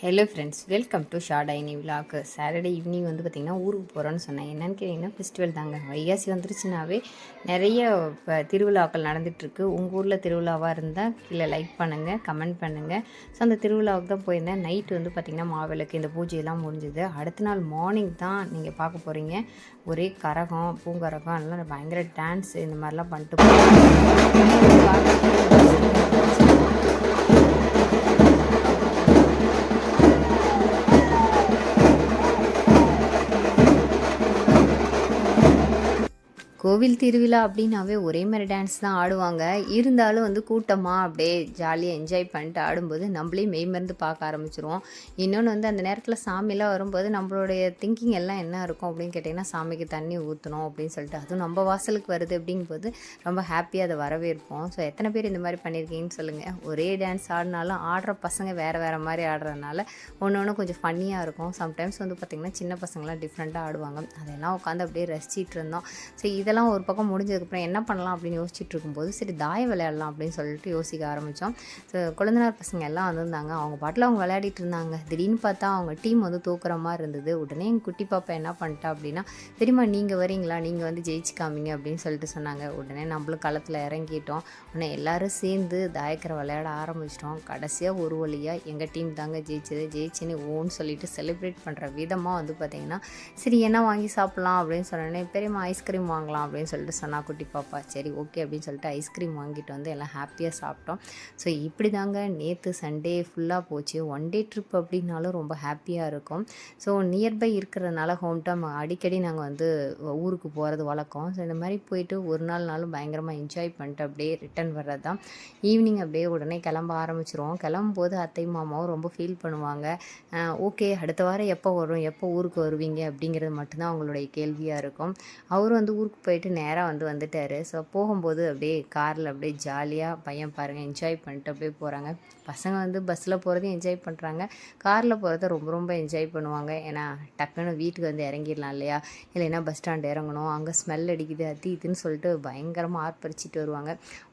Hello friends welcome to ஷார்டைனி விழாக்கு Saturday evening வந்து பார்த்திங்கன்னா ஊருக்கு போகிறோன்னு சொன்னேன். என்னென்னு கேட்டிங்கன்னா ஃபெஸ்டிவல் தாங்க. வைகாசி வந்துருச்சுனாவே நிறைய இப்போ திருவிழாக்கள் நடந்துகிட்ருக்கு உங்கள் ஊரில் திருவிழாவாக இருந்தால் கீழே லைக் பண்ணுங்கள் கமெண்ட் பண்ணுங்கள் ஸோ அந்த திருவிழாவுக்கு தான் போயிருந்தேன். நைட்டு வந்து பார்த்திங்கன்னா மாவிளக்கு இந்த பூஜையெல்லாம் முடிஞ்சுது. அடுத்த நாள் மார்னிங் தான் நீங்கள் பார்க்க போகிறீங்க ஒரே கரகம் பூங்கரகம் எல்லாம் பயங்கர டான்ஸ் இந்த மாதிரிலாம் பண்ணிட்டு கோவில் திருவிழா அப்படின்னாவே ஒரே மாதிரி டான்ஸ் தான் ஆடுவாங்க. இருந்தாலும் வந்து கூட்டமாக அப்படியே ஜாலியாக என்ஜாய் பண்ணிட்டு ஆடும்போது நம்மளே மெய்மருந்து பார்க்க ஆரம்பிச்சிருவோம். இன்னொன்று வந்து அந்த நேரத்தில் சாமிலாம் வரும்போது நம்மளுடைய திங்கிங் எல்லாம் என்ன இருக்கும் அப்படின்னு கேட்டிங்கன்னா சாமிக்கு தண்ணி ஊற்றணும் அப்படின்னு சொல்லிட்டு அதுவும் நம்ம வாசலுக்கு வருது அப்படிங்கும்போது ரொம்ப ஹாப்பியாக அதை வரவேற்போம். ஸோ எத்தனை பேர் இந்த மாதிரி பண்ணியிருக்கீங்கன்னு சொல்லுங்கள் ஒரே டான்ஸ் ஆடினாலும் ஆடுற பசங்க வேறு வேறு மாதிரி ஆடுறதுனால ஒன்று ஒன்று கொஞ்சம் ஃபன்னியாக இருக்கும். சம்டைம்ஸ் வந்து பார்த்திங்கன்னா சின்ன பசங்களாம் டிஃப்ரெண்ட்டாக ஆடுவாங்க. அதெல்லாம் உட்காந்து அப்படியே ரசிச்சிட்டு இருந்தோம். ஸோ இதெல்லாம் ஒரு பக்கம் முடிஞ்சதுக்கப்புறம் என்ன பண்ணலாம் அப்படின்னு யோசிச்சுட்டு இருக்கும்போது சரி தாயம் விளையாடலாம் அப்படின்னு சொல்லிட்டு யோசிக்க ஆரம்பித்தோம் ஸோ குழந்தைனார் பசங்க எல்லாம் வந்திருந்தாங்க. அவங்க பாட்டில் அவங்க விளையாடிட்டு இருந்தாங்க. திடீர்னு பார்த்தா அவங்க டீம் வந்து தூக்குற மாதிரி இருந்தது. உடனே எங்கள் குட்டி பாப்பா என்ன பண்ணிட்டா அப்படின்னா தெரியுமா நீங்கள் வரீங்களா? நீங்கள் வந்து ஜெயிச்சு காமிங்க அப்படின்னு சொல்லிட்டு சொன்னாங்க. உடனே நம்மளும் களத்தில் இறங்கிட்டோம். உடனே எல்லாரும் சேர்ந்து தாயக்கரை விளையாட ஆரம்பிச்சிட்டோம். கடைசியாக ஒரு வழியாக எங்கள் டீம் தாங்க ஜெயிச்சது. ஜெயிச்சுன்னு ஓன்னு சொல்லிட்டு செலிப்ரேட் பண்ணுற விதமாக வந்து பார்த்திங்கன்னா சரி என்ன வாங்கி சாப்பிட்லாம்? அப்படின்னு சொன்னோடனே பெரியம்மா ஐஸ்கிரீம் வாங்கலாம். அப்படின்னு சொல்லிட்டு சொன்னா குட்டி பாப்பா சரி ஓகே அப்படின்னு சொல்லிட்டு ஐஸ்கிரீம் வாங்கிட்டு வந்து எல்லாம் ஹாப்பியாக சாப்பிட்டோம். ஸோ இப்படி தாங்க நேற்று சண்டே ஃபுல்லாக போச்சு. ஒன் டே ட்ரிப் அப்படின்னாலும் ரொம்ப ஹாப்பியாக இருக்கும். ஸோ நியர்பை இருக்கிறதுனால ஹோம் டவுன் அடிக்கடி நாங்கள் வந்து ஊருக்கு போகிறது வழக்கம். ஸோ இந்த மாதிரி போயிட்டு ஒரு நாள் நாளும் பயங்கரமாக என்ஜாய் பண்ணிட்டு அப்படியே ரிட்டர்ன் வர்றது தான் ஈவினிங் அப்படியே உடனே கிளம்ப ஆரம்பிச்சிருவோம். கிளம்பும்போது அத்தை மாமாவும் ரொம்ப ஃபீல் பண்ணுவாங்க. ஓகே அடுத்த வாரம் எப்போ வரும்? எப்போ ஊருக்கு வருவீங்க? அப்படிங்கிறது மட்டும்தான் அவங்களுடைய கேள்வியாக இருக்கும். அவரும் வந்து ஊருக்கு போயிட்டு நேராக வந்து வந்துட்டார். ஸோ போகும்போது அப்படியே காரில் அப்படியே ஜாலியாக பையன் பாருங்கள் என்ஜாய் பண்ணிட்டு அப்படியே போகிறாங்க பசங்க வந்து பஸ்ஸில் போகிறதையும் என்ஜாய் பண்ணுறாங்க காரில் போகிறத ரொம்ப ரொம்ப என்ஜாய் பண்ணுவாங்க. ஏன்னா டக்குன்னு வீட்டுக்கு வந்து இறங்கிடலாம் இல்லையா? இல்லைன்னா பஸ் ஸ்டாண்ட் இறங்கணும். அங்கே ஸ்மெல் அடிக்குது அது இதுன்னு சொல்லிட்டு பயங்கரமாக ஆர்ப்பரிச்சிட்டு வருவாங்க.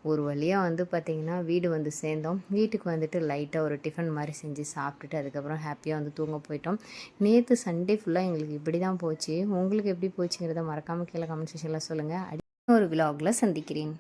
ஒரு வழியாக வந்து பார்த்திங்கன்னா வீடு வந்து சேர்ந்தோம். வீட்டுக்கு வந்துட்டு லைட்டாக ஒரு டிஃபன் மாதிரி செஞ்சு சாப்பிட்டுட்டு அதுக்கப்புறம் ஹாப்பியாக வந்து தூங்க போயிட்டோம். நேற்று சண்டே ஃபுல்லாக எங்களுக்கு இப்படி தான் போச்சு. உங்களுக்கு எப்படி போச்சுங்கிறத மறக்காமல் கீழே கமெண்ட் செக்ஷனில் சொல்லுங்கள் அடி ஒரு விலாகில் சந்திக்கிறேன்.